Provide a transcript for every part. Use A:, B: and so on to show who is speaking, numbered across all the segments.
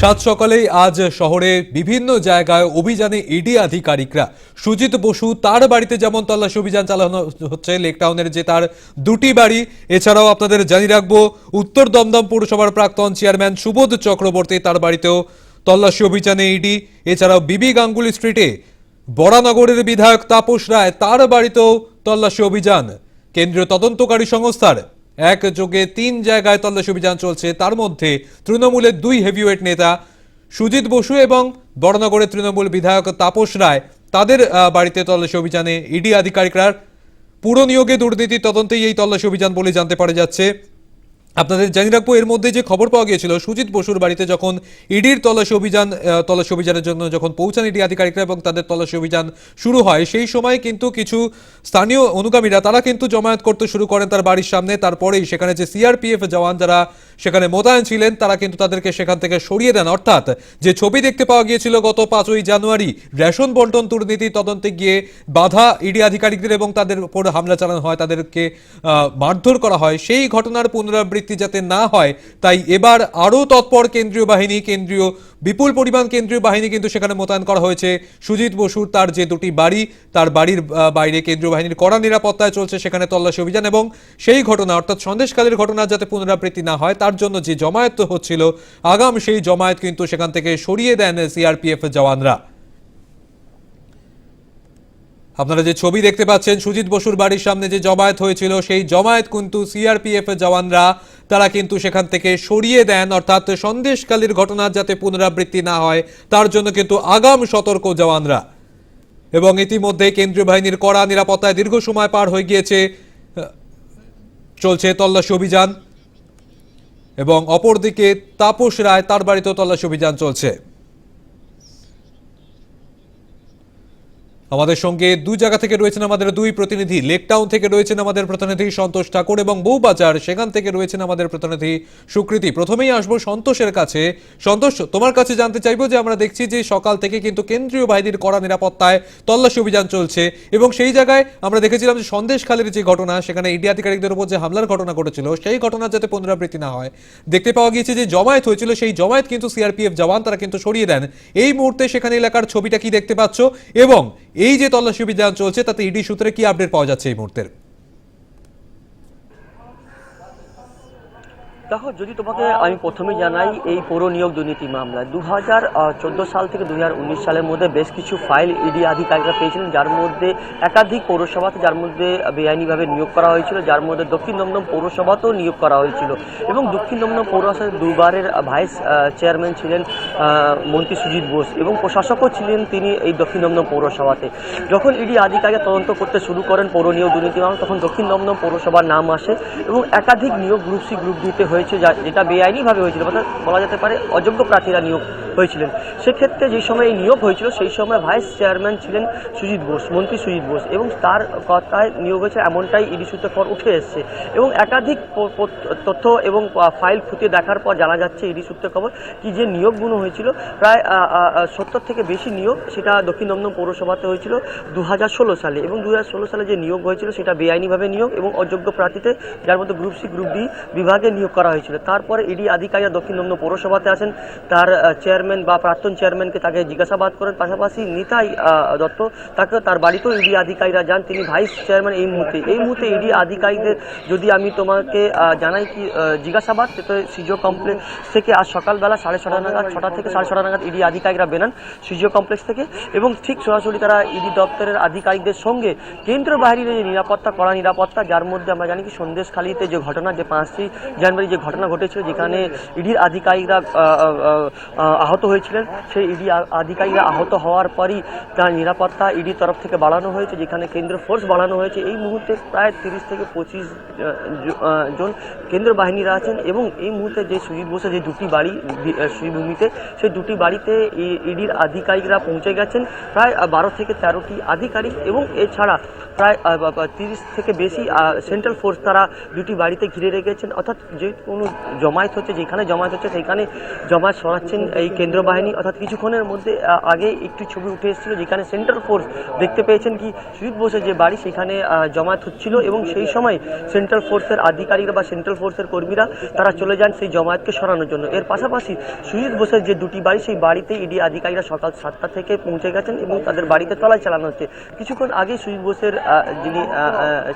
A: সাত সকালেই আজ শহরে বিভিন্ন জায়গায় অভিযানে ইডি আধিকারিকরা। সুজিত বসু তার বাড়িতে যেমন তল্লাশি অভিযান চালানো হচ্ছে লেকটাউনের যে তার দুটি বাড়ি, এছাড়াও আপনাদের জানিয়ে রাখব, উত্তর দমদম পৌরসভার প্রাক্তন চেয়ারম্যান সুবোধ চক্রবর্তী তার বাড়িতেও তল্লাশি অভিযানে ইডি, এছাড়াও বিবি গাঙ্গুলি স্ট্রিটে বরানগরের বিধায়ক তাপস রায় তার বাড়িতেও তল্লাশি অভিযান। কেন্দ্রীয় তদন্তকারী সংস্থার একযোগে তিন জায়গায় তল্লাশি অভিযান চলছে। তার মধ্যে তৃণমূলের দুই হেভিওয়েট নেতা সুজিত বসু এবং বড়নগরের তৃণমূল বিধায়ক তাপস রায়, তাদের বাড়িতে তল্লাশি অভিযানে ইডি আধিকারিকরা পুরো নিয়োগে দুর্নীতি তদন্তেই এই তল্লাশি অভিযান বলে জানতে পারা যাচ্ছে। আপনাদের জানিয়ে রাখব এর মধ্যে যে খবর পাওয়া গিয়েছিল সুজিত বসুর বাড়িতে যখন ইডির তল্লাশি অভিযান আহ, তল্লাশি অভিযানের জন্য যখন পৌঁছান ইডি আধিকারিকরা এবং তাদের তল্লাশি অভিযান শুরু হয় সেই সময় কিন্তু কিছু স্থানীয় অনুগামীরা তারা কিন্তু জমায়েত করতে শুরু করেন তার বাড়ির সামনে। তারপরেই সেখানে যে সিআরপিএফ জওয়ান যারা সেখানে মোতায়েন ছিলেন তারা কিন্তু তাদেরকে সেখান থেকে সরিয়ে দেন। অর্থাৎ যে ছবি দেখতে পাওয়া গিয়েছিল গত পাঁচই জানুয়ারি রেশন বন্টন দুর্নীতি তদন্তে গিয়ে বাধা ইডি আধিকারিকদের এবং তাদের উপর হামলা চালানো হয় তাদেরকে মারধর করা হয়। সেই ঘটনার পুনরাবৃত্তি যাতে না হয়, তাই এবার আরও তৎপর কেন্দ্রীয় বাহিনী, কেন্দ্রীয় বিপুল পরিমাণ কেন্দ্রীয় বাহিনী কিন্তু সেখানে মোতায়েন করা হয়েছে। সুজিত বসুর তার যে দুটি বাড়ি, তার বাড়ির বাইরে কেন্দ্রীয় বাহিনীর কড়া নিরাপত্তায় চলছে সেখানে তল্লাশি অভিযান এবং সেই ঘটনা, অর্থাৎ সন্দেশকালের ঘটনা যাতে পুনরাবৃত্তি না হয়, তার জন্য যে জমায়েত হচ্ছিল, আগাম সেই জমায়েত কিন্তু সেখান থেকে সরিয়ে দেন সিআরপিএফ জওয়ানরা। আপনারা যে ছবি দেখতে পাচ্ছেন, সুজিত বসুর বাড়ির সামনে যে জমায়েত হয়েছিল, সেই জমায়েত কিন্তু সিআরপিএফ এর জওয়ানরা, তারা কিন্তু সেখান থেকে সরিয়ে দেন, অর্থাৎ সন্দেশকালীর ঘটনা যাতে পুনরাবৃত্তি না হয়, তার জন্য কিন্তু আগাম সতর্ক জওয়ানরা। এবং ইতিমধ্যে কেন্দ্রীয় বাহিনীর কড়া নিরাপত্তায় দীর্ঘ সময় পার হয়ে গিয়েছে চলছে তল্লাশি অভিযান। এবং অপরদিকে তাপস রায়, তার বাড়িতেও তল্লাশি অভিযান চলছে। আমাদের সঙ্গে দু জায়গা থেকে রয়েছেন আমাদের দুই প্রতিনিধি। লেকটাউন থেকে রয়েছেন আমাদের প্রতিনিধি সন্তোষ ঠাকুর এবং বউবাজার, সেখান থেকে রয়েছেন আমাদের প্রতিনিধি সুকৃতি। প্রথমেই আসব সন্তোষের কাছে। সন্তোষ, তোমার কাছে জানতে চাইব যে আমরা দেখছি যে সকাল থেকে কিন্তু কেন্দ্রীয় বাহিনীর কড়া নিরাপত্তায় তল্লাশি অভিযান চলছে এবং সেই জায়গায় আমরা দেখেছিলাম যে সন্দেশখালের যে ঘটনা, সেখানে ইডি আধিকারিকদের উপর যে হামলার ঘটনা ঘটেছিল, সেই ঘটনা যাতে পুনরাবৃত্তি না হয়। দেখতে পাওয়া গিয়েছে যে জমায়েত হয়েছিল, সেই জমায়েত কিন্তু সিআরপিএফ জওয়ান, তারা কিন্তু সরিয়ে দেন। এই মুহূর্তে সেখানে এলাকার ছবিটা কি দেখতে পাচ্ছ? এবং এই যে তল্লাশি অভিযান চলছে তাতে ইডি সূত্রে কি আপডেট পাওয়া যাচ্ছে এই মুহূর্তের?
B: দেখো যদি তোমাকে আমি প্রথমে জানাই, এই পৌর নিয়োগ দুর্নীতি মামলায় দু হাজার চোদ্দ সাল থেকে দু সালের মধ্যে বেশ কিছু ফাইল ইডি আধিকারিকরা পেয়েছিলেন, যার মধ্যে একাধিক পৌরসভাতে, যার মধ্যে বেআইনিভাবে নিয়োগ করা হয়েছিল, যার মধ্যে দক্ষিণ দমদম পৌরসভাতেও নিয়োগ করা হয়েছিল। এবং দক্ষিণ দমদম পৌরসভার দুবারের ভাইস চেয়ারম্যান ছিলেন মন্ত্রী সুজিত বোস এবং প্রশাসকও ছিলেন তিনি এই দক্ষিণ দমদম পৌরসভাতে। যখন ইডি আধিকারিক তদন্ত করতে শুরু করেন পৌর নিয়োগ দুর্নীতি মামলা, তখন দক্ষিণ দমদম পৌরসভার নাম আসে এবং একাধিক নিয়োগ গ্রুপ সি গ্রুপ ডিতে হয়েছে যা- যেটা বেআইনিভাবে হয়েছিল অর্থাৎ বলা যেতে পারে অযোগ্য প্রার্থীরা নিয়োগ হয়েছিলেন। সেক্ষেত্রে যে সময় এই নিয়োগ হয়েছিল, সেই সময় ভাইস চেয়ারম্যান ছিলেন সুজিত বোস, মন্ত্রী সুজিত বোস এবং তার কথায় নিয়োগ হয়েছে এমনটাই ইডি সূত্রে পর উঠে এসছে। এবং একাধিক তথ্য এবং ফাইল খুঁটিয়ে দেখার পর জানা যাচ্ছে ইডি সূত্রে খবর কি যে নিয়োগগুলো হয়েছিল, প্রায় সত্তর থেকে বেশি নিয়োগ সেটা দক্ষিণ দমদম পৌরসভাতে হয়েছিল দু হাজার ষোলো সালে এবং দু হাজার ষোলো সালে যে নিয়োগ হয়েছিল সেটা বেআইনিভাবে নিয়োগ এবং অযোগ্য প্রার্থীতে যার মধ্যে গ্রুপ সি, গ্রুপ ডি বিভাগে নিয়োগ করা হয়েছিল। তারপরে ইডি আধিকারিক দক্ষিণ দমদম পৌরসভাতে আসেন তার চেয়ারম্যান বা প্রাক্তন চেয়ারম্যানকে তাকে জিজ্ঞাসাবাদ করেন। পাশাপাশি নিতাই দত্ত তাকে তার বাড়িতেও ইডি আধিকারিকরা যান। তিনি ভাইস চেয়ারম্যান এই মুহূর্তে। এই মুহূর্তে ইডি আধিকারিকদের যদি আমি তোমাকে জানাই কি জিজ্ঞাসাবাদ সেটা সিজিও কমপ্লেক্স থেকে আজ সকালবেলা সাড়ে ছটা নাগাদ ছটা থেকে সাড়ে ছটা নাগাদ ইডি আধিকারিকরা বেরান সিজিও কমপ্লেক্স থেকে এবং ঠিক সরাসরি তারা ইডি দপ্তরের আধিকারিকদের সঙ্গে কেন্দ্র বাহিনীর যে নিরাপত্তা কড়া নিরাপত্তা যার মধ্যে আমরা জানি কি সন্দেশখালীতে যে ঘটনা যে পাঁচই জানুয়ারি যে ঘটনা ঘটেছিল যেখানে ইডির আধিকারিকরা আহ, আহত হয়েছিলেন। সেই ইডি আধিকারিকরা আহত হওয়ার পরই তার নিরাপত্তা ইডির তরফ থেকে বাড়ানো হয়েছে, যেখানে কেন্দ্র ফোর্স বাড়ানো হয়েছে। এই মুহূর্তে প্রায় তিরিশ থেকে পঁচিশ জন কেন্দ্র বাহিনীরা আছেন এবং এই মুহূর্তে যে সুজিত বসে যে দুটি বাড়ি শ্রীভূমিতে, সেই দুটি বাড়িতে ইডির আধিকারিকরা পৌঁছে গেছেন। প্রায় বারো থেকে তেরোটি আধিকারিক এবং এছাড়া প্রায় তিরিশ থেকে বেশি সেন্ট্রাল ফোর্স তারা দুটি বাড়িতে ঘিরে রেখেছেন। অর্থাৎ যে কোনো জমায়েত হচ্ছে, যেখানে জমায়েত হচ্ছে, সেইখানে জমায়েত সরাচ্ছেন এই কেন্দ্র বাহিনী অর্থাৎ কিছুক্ষণের মধ্যে আগে একটি ছবি উঠে এসেছিল যেখানে সেন্ট্রাল ফোর্স দেখতে পেয়েছেন কি সুজিত বোসের যে বাড়ি সেখানে জমায়েত হচ্ছিল এবং সেই সময় সেন্ট্রাল ফোর্সের আধিকারিকরা বা সেন্ট্রাল ফোর্সের কর্মীরা তারা চলে যান সেই জমায়েতকে সরানোর জন্য। এর পাশাপাশি সুজিত বোসের যে দুটি বাড়ি সেই বাড়িতে ইডি আধিকারিকরা সকাল সাতটা থেকে পৌঁছে গেছেন এবং তাদের বাড়িতে তলায় চালানো হচ্ছে। কিছুক্ষণ আগে সুজিত বোসের যিনি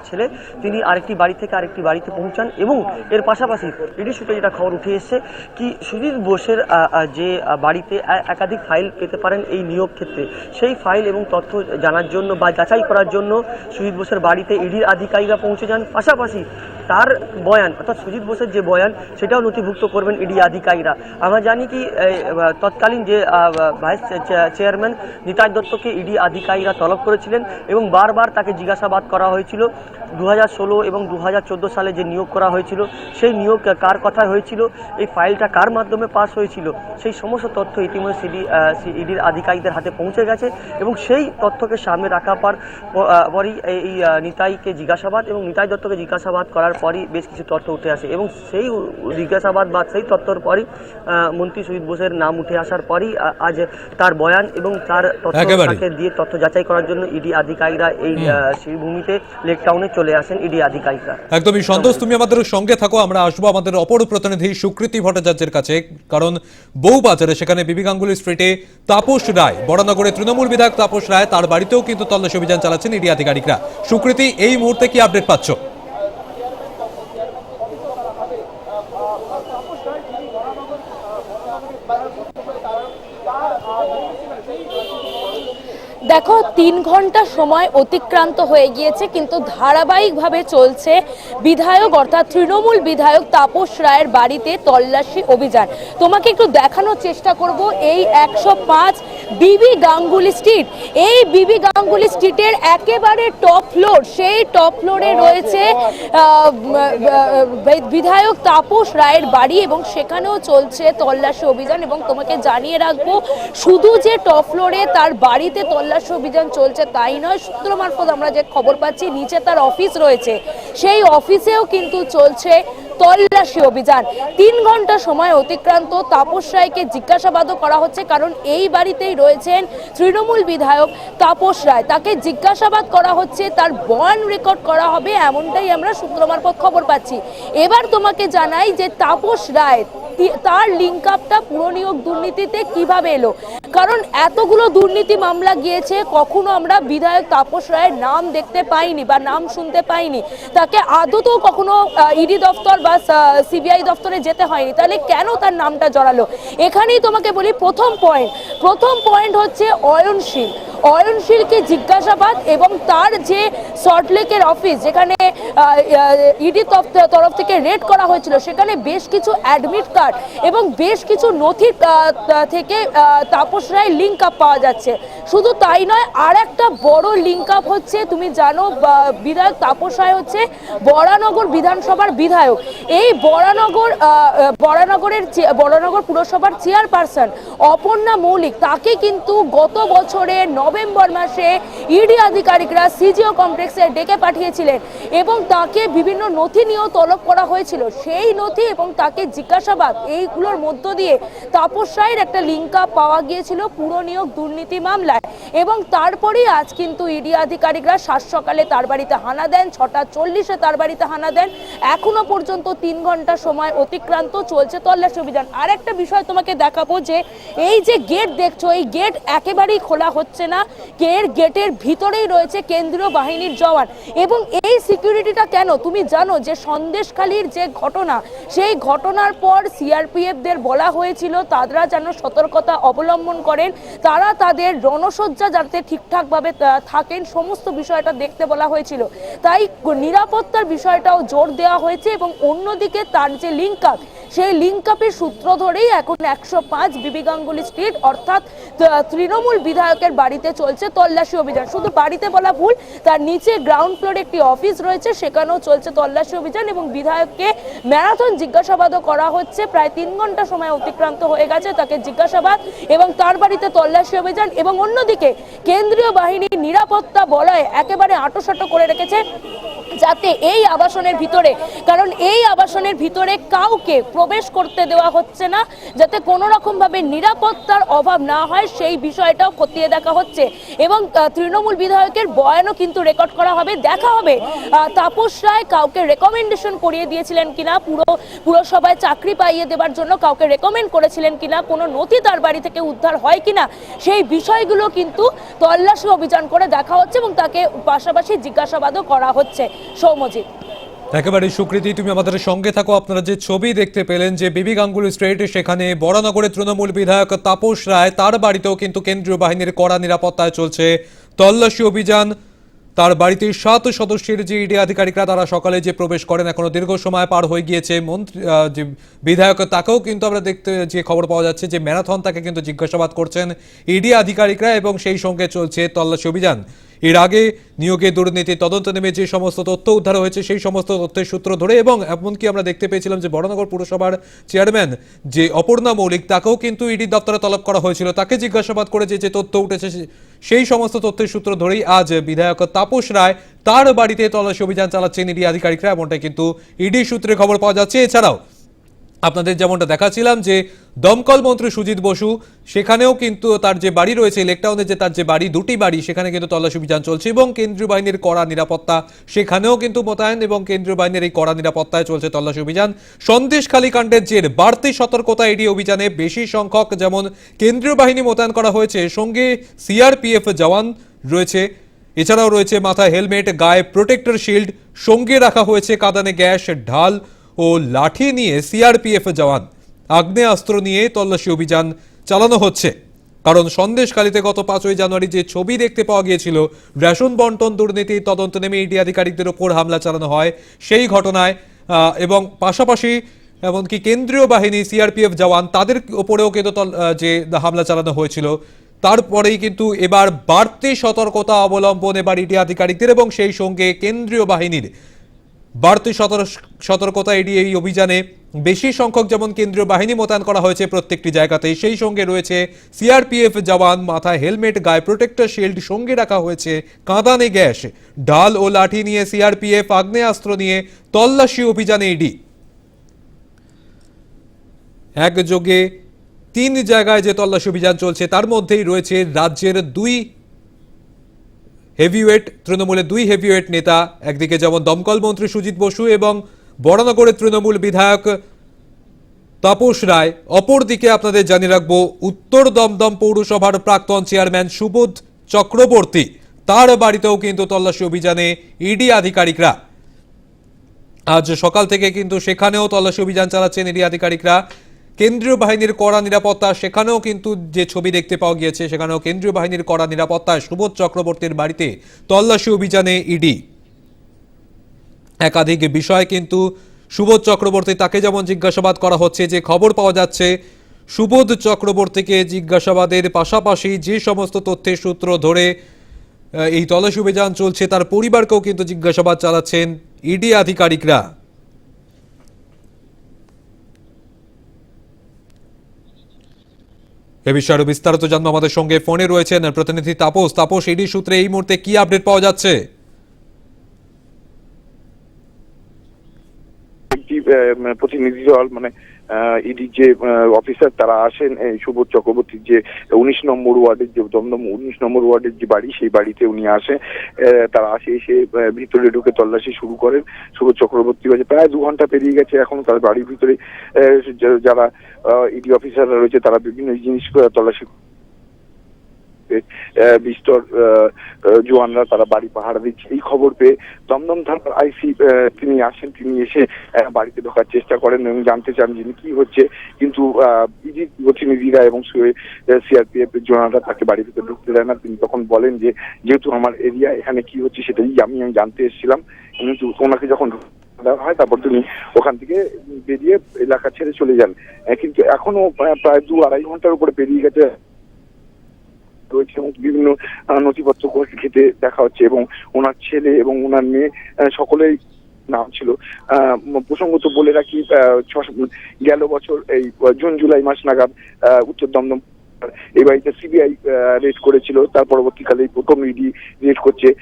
B: ছেলে, তিনি আরেকটি বাড়ি থেকে আরেকটি বাড়িতে পৌঁছান এবং এর পাশাপাশি ইডি সূত্রে যেটা খবর উঠে এসেছে কি সুজিত বোসের যে বাড়িতে একাধিক ফাইল পেতে পারেন এই নিয়োগ ক্ষেত্রে। সেই ফাইল এবং তথ্য জানার জন্য বা যাচাই করার জন্য সুজিত বোসের বাড়িতে ইডির আধিকারিকরা পৌঁছে যান। পাশাপাশি তার বয়ান অর্থাৎ সুজিত বোসের যে বয়ান সেটাও নথিভুক্ত করবেন ইডি আধিকারিকরা। আমরা জানি কি তৎকালীন যে ভাইস চেয়ারম্যান নিতাই দত্তকে ইডি আধিকারিকরা তলব করেছিলেন এবং বারবার তাকে জিজ্ঞাসাবাদ করা হয়েছিল। দু এবং দু হাজার চোদ্দ সালে যে নিয়োগ করা হয়েছিল সেই নিয়োগ কার কথায় হয়েছিল? এই ফাইলটা কার মাধ্যমে পাস হয়েছিল? সেই সমস্ত তথ্য ইতিমধ্যে সিডি ইডির আধিকারিকদের হাতে পৌঁছে গেছে এবং সেই তথ্যকে সামনে রাখার পর পরই এই, নিতাইকে জিজ্ঞাসাবাদ এবং নিতাই দত্তকে জিজ্ঞাসাবাদ করার পরই বেশ কিছু তথ্য উঠে আসে এবং সেই জিজ্ঞাসাবাদ বা সেই তথ্যর পরই মন্ত্রী সুজিত বোসের নাম উঠে আসার পরই আজ তার বয়ান এবং তার তথ্য তাকে দিয়ে তথ্য যাচাই করার জন্য ইডি আধিকারিকরা এই শ্রীভূমিতে লেক টাউনে চলে আসেন ইডি আধিকারিকরা।
A: একদমই। সন্তোষ তুমি আমাদের সঙ্গে থাকো আমরা আসব আমাদের অপর প্রতিনিধি সুকৃতি ভট্টাচার্যের কাছে কারণ বউবাজারে সেখানে বিবি গাঙ্গুলি স্ট্রিটে তাপস রায় বড়নগরে তৃণমূল বিধায়ক তাপস রায় তার বাড়িতেও কিন্তু তল্লাশি অভিযান চালাচ্ছেন ইডি আধিকারিকরা। সুকৃতি এই মুহূর্তে কি আপডেট পাচ্ছ?
C: দেখো, তিন ঘণ্টা সময় অতিক্রান্ত হয়ে গিয়েছে, কিন্তু ধারাবাহিকভাবে চলছে বিধায়ক, অর্থাৎ তৃণমূল বিধায়ক তাপস রায়ের বাড়িতে তল্লাশি অভিযান। তোমাকে একটু দেখানোর চেষ্টা করব, এই একশো পাঁচ বিবি গাঙ্গুলি স্ট্রিট এই বিবি গাঙ্গুলি স্ট্রিটের একেবারে টপ ফ্লোর সেই টপ ফ্লোরে রয়েছে বিধায়ক তাপস রায়ের বাড়ি এবং সেখানেও চলছে তল্লাশি অভিযান এবং তোমাকে জানিয়ে রাখব, শুধু যে টপ ফ্লোরে তার বাড়িতে তল্লাশি অভিযান চলছে, তাই নয়। সূত্র মারফত আমরা যে খবর পাচ্ছি, নিচে তার অফিস রয়েছে। সেই অফিসেও কিন্তু চলছে তল্লাশি অভিযান। তিন ঘণ্টা সময় অতিক্রান্ত। তাপস রায়কে জিজ্ঞাসাবাদও করা হচ্ছে, কারণ এই বাড়িতেই রয়েছেন তৃণমূল বিধায়ক তাপস রায়। তাকে জিজ্ঞাসাবাদ করা হচ্ছে, তার বয়ান রেকর্ড করা হবে, এমনটাই আমরা সূত্র মারফত খবর পাচ্ছি। এবার তোমাকে জানাই যে তাপস রায় তার লিঙ্ক আপটা পুরনিয়োগ দুর্নীতিতে কীভাবে এলো? কারণ এতগুলো দুর্নীতি মামলা গিয়েছে, কখনো আমরা বিধায়ক তাপস রায়ের নাম দেখতে পাইনি বা নাম শুনতে পাইনি। তাকে আদতেও কখনো ইডি দপ্তর বা সিবিআই দপ্তরে যেতে হয়নি, তাহলে কেন তার নামটা জড়ালো? এখানেই তোমাকে বলি প্রথম পয়েন্ট প্রথম পয়েন্ট হচ্ছে অয়নশীল। অয়নশীলকে জিজ্ঞাসাবাদ এবং তার যে সল্টলেকের অফিস যেখানে ইডি তরফ থেকে রেড করা হয়েছিল, সেখানে বেশ কিছু অ্যাডমিট কার্ড এবং বেশ কিছু নথি থেকে তাপস রায় লিঙ্ক আপ পাওয়া যাচ্ছে। শুধু তাই নয় আর একটা বড় লিঙ্ক আপ হচ্ছে, তুমি জানো বিধায়ক তাপস রায় হচ্ছে বরানগর বিধানসভার বিধায়ক। এই বরানগর বরানগরের বরানগর পুরসভার চেয়ারপারসন অপর্ণা মৌলিক, তাকে কিন্তু গত বছরের নভেম্বর মাসে ইডি আধিকারিকরা সিজিও কমপ্লেক্সে ডেকে পাঠিয়েছিলেন এবং তাকে বিভিন্ন নথি নিয়েও তলব করা হয়েছিল। সেই নথি এবং তাকে জিজ্ঞাসাবাদ এইগুলোর মধ্য দিয়ে তাপস রায়ের একটা লিঙ্কা পাওয়া গিয়েছিল পুরনিয়োগ দুর্নীতি মামলায়। এবং তারপরেই আজ কিন্তু ইডি আধিকারিকরা সাত সকালে তার বাড়িতে হানা দেন, ছটা চল্লিশে তার বাড়িতে হানা দেন। এখনও পর্যন্ত তিন ঘণ্টা সময় অতিক্রান্ত চলছে তল্লাশি অভিযান। আর একটা বিষয় তোমাকে দেখাবো যে, এই যে গেট দেখছ, এই গেট একেবারেই খোলা হচ্ছে না। এর গেটের ভিতরেই রয়েছে কেন্দ্রীয় বাহিনীর জওয়ান। এবং এই সিকিউরিটিটা কেন? তুমি জানো যে সন্দেশখালীর যে ঘটনা, সেই ঘটনার পর সিআরপিএফদের বলা হয়েছিল, তারা যেন সতর্কতা অবলম্বন করেন। তারা তাদের রণসজ্জা যাতে ঠিকঠাকভাবে থাকেন, সমস্ত বিষয়টা দেখতে বলা হয়েছিল। তাই নিরাপত্তার বিষয়টাও জোর দেওয়া হয়েছে এবং অন্যদিকে তার যে লিঙ্ক আপ সেই লিঙ্ক আপের সূত্র ধরেই এখন একশো পাঁচ বিবি গাঙ্গুলি স্ট্রিট অর্থাৎ তৃণমূল বিধায়কের বাড়িতে চলছে তল্লাশি অভিযান। শুধু বাড়িতে বলা ভুল, তার নিচে গ্রাউন্ড ফ্লোরে একটি অফিস রয়েছে, সেখানেও চলছে তল্লাশি অভিযান এবং বিধায়ককে ম্যারাথন জিজ্ঞাসাবাদও করা হচ্ছে। প্রায় তিন ঘণ্টা সময় অতিক্রান্ত হয়ে গেছে তাকে জিজ্ঞাসাবাদ এবং তার বাড়িতে তল্লাশি অভিযান এবং অন্যদিকে কেন্দ্রীয় বাহিনী নিরাপত্তা বলয় একেবারে আটোসাটো করে রেখেছে যাতে এই আবাসনের ভিতরে, কারণ এই আবাসনের ভিতরে কাউকে প্রবেশ করতে দেওয়া হচ্ছে না, যাতে কোনো রকম ভাবে নিরাপত্তার অভাব না হয়, সেই বিষয়টাও খতিয়ে দেখা হচ্ছে। এবং তৃণমূল বিধায়কের বয়ানও কিন্তু রেকর্ড করা হবে, দেখা হবে। তাপস রায় কাউকে রেকমেন্ডেশন করিয়ে দিয়েছিলেন কিনা, পুরো, পুরসভায় চাকরি পাইয়ে দেবার জন্য কাউকে রেকমেন্ড করেছিলেন কিনা, কোনো নথি তার বাড়ি থেকে উদ্ধার হয় কিনা, সেই বিষয়গুলো কিন্তু তল্লাশি অভিযান করে দেখা হচ্ছে এবং তাকে পাশাপাশি জিজ্ঞাসাবাদও করা হচ্ছে। সৌমজিৎ।
A: একেবারে সুকৃতি, তুমি আমাদের সঙ্গে থাকো। আপনারা যে ছবি দেখতে পেলেন যে বিবি গাঙ্গুলি স্ট্রিট সেখানে বরানগরের তৃণমূল বিধায়ক তাপস রায়, তার বাড়িতেও কিন্তু কেন্দ্রীয় বাহিনীর কড়া নিরাপত্তায় চলছে তল্লাশি অভিযান। তার বাড়িতে সাত সদস্যের যে ইডি আধিকারিকরা, তারা সকালে যে প্রবেশ করেন, এখনও দীর্ঘ সময় পার হয়ে গিয়েছে। মন্ত্রী যে বিধায়ক, তাকেও কিন্তু আমরা দেখতে, যে খবর পাওয়া যাচ্ছে যে ম্যারাথন তাকে কিন্তু জিজ্ঞাসাবাদ করছেন ইডি আধিকারিকরা এবং সেই সঙ্গে চলছে তল্লাশি অভিযান। এর আগে নিয়োগে দুর্নীতি তদন্ত নেমে যে সমস্ত তথ্য উদ্ধার হয়েছে, সেই সমস্ত তথ্যের সূত্র ধরে এবং এমনকি আমরা দেখতে পেয়েছিলাম যে বড়নগর পুরসভার চেয়ারম্যান যে অপর্ণা মৌলিক, তাকেও কিন্তু ইডি দপ্তরে তলব করা হয়েছিল। তাকে জিজ্ঞাসাবাদ করে যে তথ্য উঠেছে সেই সমস্ত তথ্যের সূত্র ধরেই আজ বিধায়ক তাপস রায় তার বাড়িতে তল্লাশি অভিযান চালাচ্ছেন ইডি আধিকারিকরা, এমনটাই কিন্তু ইডি সূত্রে খবর পাওয়া যাচ্ছে। এছাড়াও আপনাদের যেমনটা দেখাচ্ছিলাম যে দমকল মন্ত্রী সুজিত বসু, সেখানেও কিন্তু তার যে বাড়ি রয়েছে লেকটাউনের যে তার যে বাড়ি, দুটি বাড়ি, সেখানে কিন্তু তল্লাশি অভিযান চলছে এবং কেন্দ্রীয় বাহিনীর কড়া নিরাপত্তা, সেখানেও কিন্তু মোতায়েন এবং কেন্দ্রীয় বাহিনীর এই কড়া নিরাপত্তায় চলছে তল্লাশি অভিযান। সন্দেশখালী কাণ্ডের জের, বাড়তি সতর্কতা এডি অভিযানে বেশি সংখ্যক যেমন কেন্দ্রীয় বাহিনী মোতায়েন করা হয়েছে, সঙ্গে সিআরপিএফ জওয়ান রয়েছে। এছাড়াও রয়েছে মাথায় হেলমেট, গায়ে প্রোটেক্টর শিল্ড, সঙ্গে রাখা হয়েছে কাঁদানে গ্যাস, ঢাল ও লাঠি নিয়ে সিআরপিএফ জওয়ান। আগ্নেয়াস্ত্র নিয়ে তল্লাশি অভিযান চালানো হচ্ছে। কারণ সন্দেশখালীতে গত পাঁচই জানুয়ারি যে ছবি দেখতে পাওয়া গিয়েছিল, রেশন বন্টন দুর্নীতি, তদন্ত নেমে ইডি আধিকারিকদের ওপর হামলা চালানো হয় সেই ঘটনায় এবং পাশাপাশি এমনকি কেন্দ্রীয় বাহিনী সিআরপিএফ জওয়ান, তাদের ওপরেও কিন্তু যে হামলা চালানো হয়েছিল, তারপরেই কিন্তু এবার বাড়তি সতর্কতা অবলম্বন এবার ইডি আধিকারিকদের এবং সেই সঙ্গে কেন্দ্রীয় বাহিনীর বাড়তি সতর- সতর্কতা এড়িয়ে এই অভিযানে বেশি সংখ্যক যেমন কেন্দ্রীয় বাহিনী মোতায়েন করা হয়েছে প্রত্যেকটি জায়গাতেই সেই সঙ্গে রয়েছে সিআরপিএফ জওয়ান, মাথায় হেলমেট, গায়ে প্রোটেক্টর শিল্ড সঙ্গে রাখা হয়েছে কাঁদানে গ্যাস ঢাল ও লাঠি নিয়ে সিআরপিএফ আগ্নেয়াস্ত্র নিয়ে তল্লাশি অভিযানে ইডি। একযোগে তিন জায়গায় যে তল্লাশি অভিযান চলছে, তার মধ্যেই রয়েছে রাজ্যের দুই হেভিওয়েট তৃণমূলের দুই হেভিওয়েট নেতা, একদিকে যেমন দমকল মন্ত্রী সুজিত বসু এবং বরানগরের তৃণমূল বিধায়ক তাপস রায়, অপরদিকে আপনাদের জানিয়ে রাখব উত্তর দমদম পৌরসভার প্রাক্তন চেয়ারম্যান সুবোধ চক্রবর্তী। তার বাড়িতেও কিন্তু তল্লাশি অভিযানে ইডি আধিকারিকরা। আজ সকাল থেকে কিন্তু সেখানেও তল্লাশি অভিযান চালাচ্ছেন ইডি আধিকারিকরা। কেন্দ্রীয় বাহিনীর কড়া নিরাপত্তা, সেখানেও কিন্তু যে ছবি দেখতে পাওয়া গিয়েছে, সেখানেও কেন্দ্রীয় বাহিনীর কড়া নিরাপত্তায় সুবোধ চক্রবর্তীর বাড়িতে তল্লাশি অভিযানে ইডি একাধিক বিষয় কিন্তু সুবোধ চক্রবর্তী, তাকে যেমন জিজ্ঞাসাবাদ করা হচ্ছে, যে খবর পাওয়া যাচ্ছে, সুবোধ চক্রবর্তীকে জিজ্ঞাসাবাদের পাশাপাশি যে সমস্ত তথ্যের সূত্র ধরে এই তল্লাশি অভিযান চলছে, তার পরিবারকেও কিন্তু জিজ্ঞাসাবাদ চালাচ্ছেন ইডি আধিকারিকরা। এ বিষয়ে আরও বিস্তারিত জানব আমাদের সঙ্গে। ফোনে রয়েছেন প্রতিনিধি তাপস। তাপস ইডি সূত্রে এই মুহূর্তে কি আপডেট পাওয়া যাচ্ছে?
D: প্রতিনিধি দল মানে ইডি যে অফিসার তারা আসেন সুবোধ চক্রবর্তীর যে উনিশ নম্বর ওয়ার্ডের যে, দমদম উনিশ নম্বর ওয়ার্ডের যে বাড়ি, সেই বাড়িতে উনি আসে তারা আসে, এসে ভিতরে ঢুকে তল্লাশি শুরু করেন। সুবোধ চক্রবর্তী বাজে প্রায় দু ঘণ্টা পেরিয়ে গেছে, এখন তার বাড়ির ভিতরে যারা ইডি অফিসাররা রয়েছে, তারা বিভিন্ন জিনিস তল্লাশি আহ, বিস্তর আহ, তারা বাড়ি পাহারা দিচ্ছে। এই খবর পেয়ে দমদম থানার আইসি তিনি আসেন তিনি এসে বাড়িতে ঢোকার চেষ্টা করেন এবং জানতে চান যে কি হচ্ছে। কিন্তু ইডি প্রতিনিধিরা এবং সিআরপিএফ এর জওয়ানরা তাকে বাড়ির ভিতরে ঢুকতে দেয় না। তিনি তখন বলেন যে যেহেতু আমার এরিয়া এখানে কি হচ্ছে সেটাই আমি আমি জানতে এসেছিলাম। কিন্তু ওনাকে যখন দেওয়া হয় তারপর তিনি ওখান থেকে বেরিয়ে এলাকা ছেড়ে চলে যান। কিন্তু এখনও প্রায় দু আড়াই ঘণ্টার উপরে পেরিয়ে গেছে। রয়েছে এবং বিভিন্ন নথিপত্র ঘেটে দেখা হচ্ছে এবং ওনার ছেলে এবং ওনার মেয়ে সকলেই নাম ছিল। প্রসঙ্গত বলে রাখি গেল বছর এই জুন জুলাই মাস নাগাদ আহ, উত্তর দমদম এই বাড়িতে সিবিআই রেড করেছিল। তার পরবর্তীকালে এই প্রথম ইডি রেড করছে।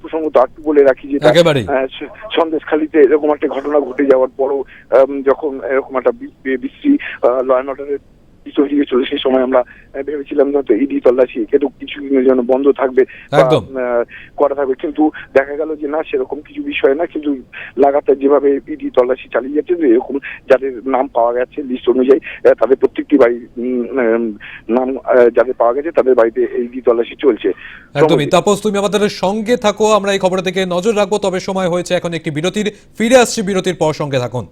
D: প্রসঙ্গত একটু বলে রাখি যে। সন্দেশখালিতে এরকম একটা ঘটনা ঘটে যাওয়ার পরও যখন এরকম একটা বি- বি- বিশ্রী ল অ্যান্ড অর্ডারের তৈরি হয়েছিল সেই সময় আমরা ভেবেছিলাম হয়তো ইডি তল্লাশি কিন্তু কিছু দিনের জন্য বন্ধ থাকবে করা থাকবে। কিন্তু দেখা গেল যে না সেরকম কিছু বিষয় না কিন্তু লাগাতার যেভাবে ইডি তল্লাশি চালিয়ে যাচ্ছে যে এরকম যাদের নাম পাওয়া গেছে লিস্ট অনুযায়ী তাদের প্রত্যেকটি বাড়ি নাম যাদের পাওয়া গেছে তাদের বাড়িতে ইডি তল্লাশি চলছে।
A: একদমই। তাপস তুমি আমাদের সঙ্গে থাকো আমরা এই খবর থেকে নজর রাখব তবে সময় হয়েছে এখন একটি বিরতির। ফিরে আসছি বিরতির পর সঙ্গে থাকুন।